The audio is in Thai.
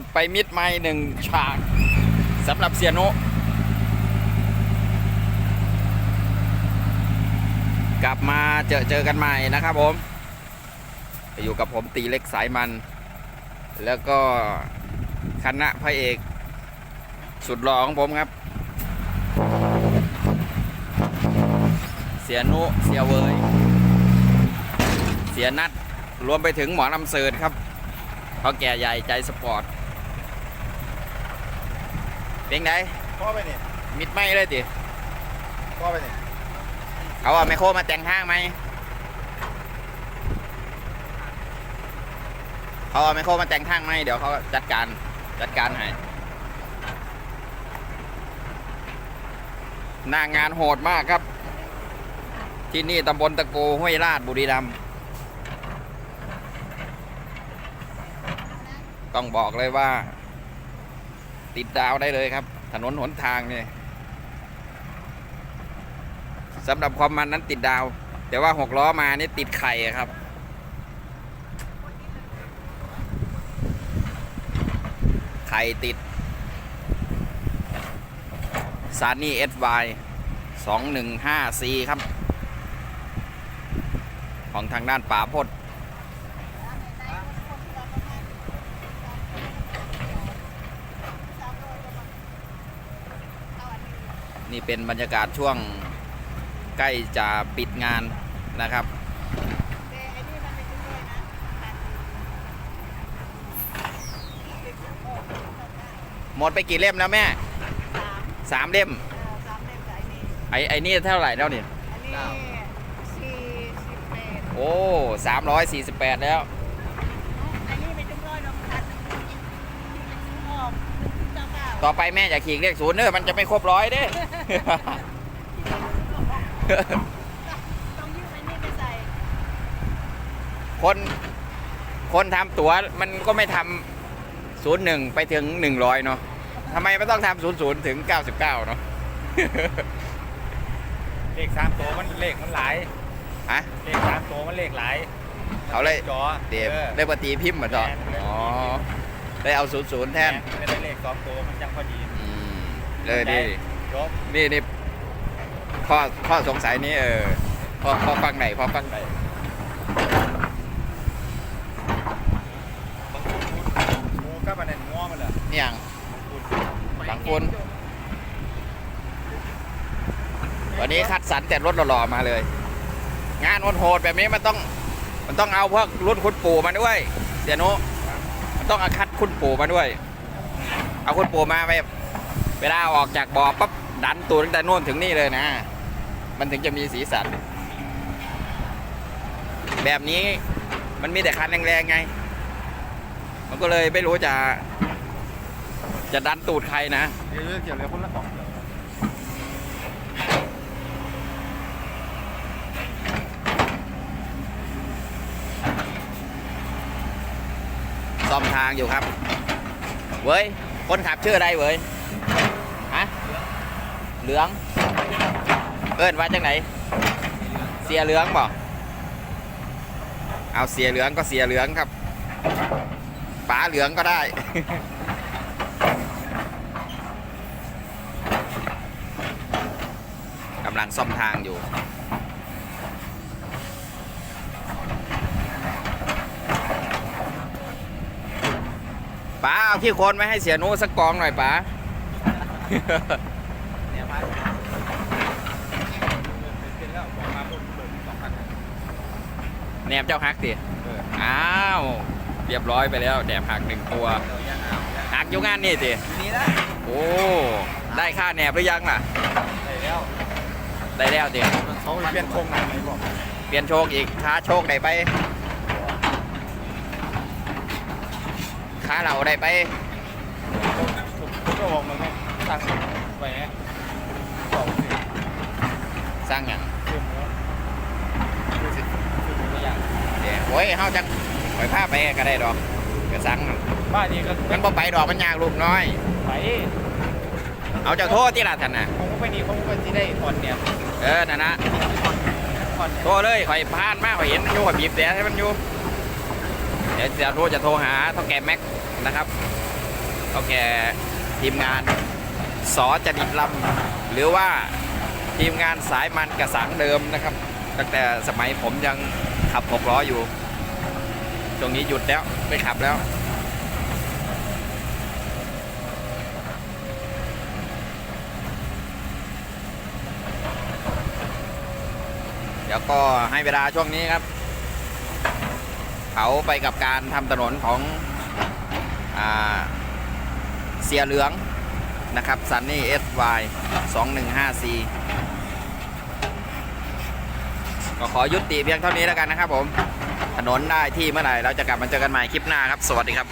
ดไปมิดไม้หนึ่งฉากสำหรับเซียโนกลับมาเจอเจอกันใหม่นะครับผม อยู่กับผมตีเล็กสายมัน แล้วก็คณะพระเอก สุดหล่อของผมครับ เสียนุเสียเวยเสียนัดรวมไปถึงหมอลำเสิร์ตครับเขาแก่ใหญ่ใจสปอร์ต เป็นไงพ่อไปนี่มิดไม่เลยดิพ่อไปนี่เขาเอาไมโครมาแต่งทางไหมเขาเอาไมโครมาแต่งทางไหมเดี๋ยวเขาจัดการจัดการให้หน้างานโหดมากครับ ที่นี่ตำบลตะโกห้วยลาดบุรีรัมย์ต้องบอกเลยว่า ติดดาวได้เลยครับ ถนนหนทางเนี่ยสำหรับความมันนั้นติดดาว แต่ว่าหกล้อมานี่ติดไข่ครับไข่ติดซานี่เอสไวสองหนึ่งห้าซีครับ ของทางด้านป๋าพด นี่เป็นบรรยากาศช่วงใกล้จะปิดงานนะครับ หมดไปกี่เล่มแล้วแม่สามเล่ม ไอ้ไอ้นี่เท่าไหร่แล้วเนี่ยโอ้สามร้อยสี่สิบแปดแล้ว ต่อไปแม่จะขีดเลขศูนย์เนอะมันจะไม่ครบร้อยเด้คนคนทำตั๋วมันก็ไม่ทำศูนย์หนึ่งไปถึงหนึ่งร้อยเนาะทำไมไม่ต้องทำศูนย์ศูนย์ถึงเก้าสิบเก้าเนาะเลขสามตัวมันเลขมันหลายฮะเลขสามตัวมันเลขหลายเขาเลยจอเดี๋ยวออได้ปฏิพิมพ์มาต่อแทนอ๋ อได้เอาศูนย์ศูนย์แทนไม่ได้เลขสองตัวมันยังพอดีอืมเลยนี่จบนี่นี่ข้อข้อสงสัยนี้เออพอพอฟังไหนพอฟังไหนบางคนหมูก็มันเนี่ยง้อมันเหรอเนี่ยงบางคนวันนี้คัดสรรแต่รถหล่อๆมาเลย งานโหดๆแบบนี้มันต้อง มันต้องเอาพวกรุ่นคุณปู่มาด้วย เสียโนุมัน ต้องเอาคัดคุณปู่มาด้วย เอาคุณปู่มาไปเวลาออกจากบ่อปั๊บดันตัวตั้งแต่นู่นถึงนี่เลยนะ มันถึงจะมีสีสัน แบบนี้มันมีแต่คันแรงๆไง มันก็เลยไม่รู้จะ จะดันตูดใครนะ เดี๋ยวเกี่ยวเลยคนละสองเกี่ยว ซ่ อมทางอยู่ครับ เว้ย คนขับชื่ออะไรเว้ย ฮะ เหลือง เอิ้นว่าจังไหน เสียเหลืองบ่เอาเสียเหลืองก็เสียเหลืองครับป๋าเหลืองก็ได้ กำลังซ่อมทางอยู่ เอาขี้โคลนไว้ให้เสียหนูสักกองหน่อยป๋าแหนมเจ้าฮักดิอ้าวเรียบร้อยไปแล้วแหนมหักหนึ่งตัวหักยู่งานนี่สินี่นะโอ้ได้ค่าแหนบหรือยังล่ะ ได้แล้วได้แล้วดิเขาเปลี่ยนโครงหนังไหมบอกเปลี่ยนโชคอีกค้าโชคได้ไป ค้าเหล่าได้ไปผมก็บอกมึงไงตั้งไปไงสองสิสร้างอย่างคือหมูคือสิคือหมูตัวอย่างเดี๋ยวโอ้ยเฮาจังปล่อยผ้าไปก็ได้ดอกก็สั่งบ้านนี้ก็มันบ่ไปดอกมันยากลูกน้อย ไปเอาเจ้าโทษที่ละท่านน่ะผมก็ไปนี่ผมก็จะได้ถอนเนี่ยเออนั่นนะถอนโทรเลยข่อยพานมากข่อยเห็นมันอยู่ข่อยบีบแต่ให้มันอยู่ เดี๋ยวจะโทรจะโทรหาเท่าแก่แม็กนะครับก็แก่ทีมงานสอจดิตลำหรือว่าทีมงานสายมันกระสังเดิมนะครับ ตั้งแต่สมัยผมยังขับหกล้ออยู่ ตรงนี้หยุดแล้วไม่ขับแล้วเดี๋ยวก็ให้เวลาช่วงนี้ครับ เขาไปกับการทำถนนของอเสียเหลืองนะครับซันนี่ SY 215C ก็ขอยุติเพียงเท่านี้แล้วกันนะครับผม ถนนได้ที่เมื่อไหร่เราจะกลับมาเจอกันใหม่คลิปหน้าครับ สวัสดีครับ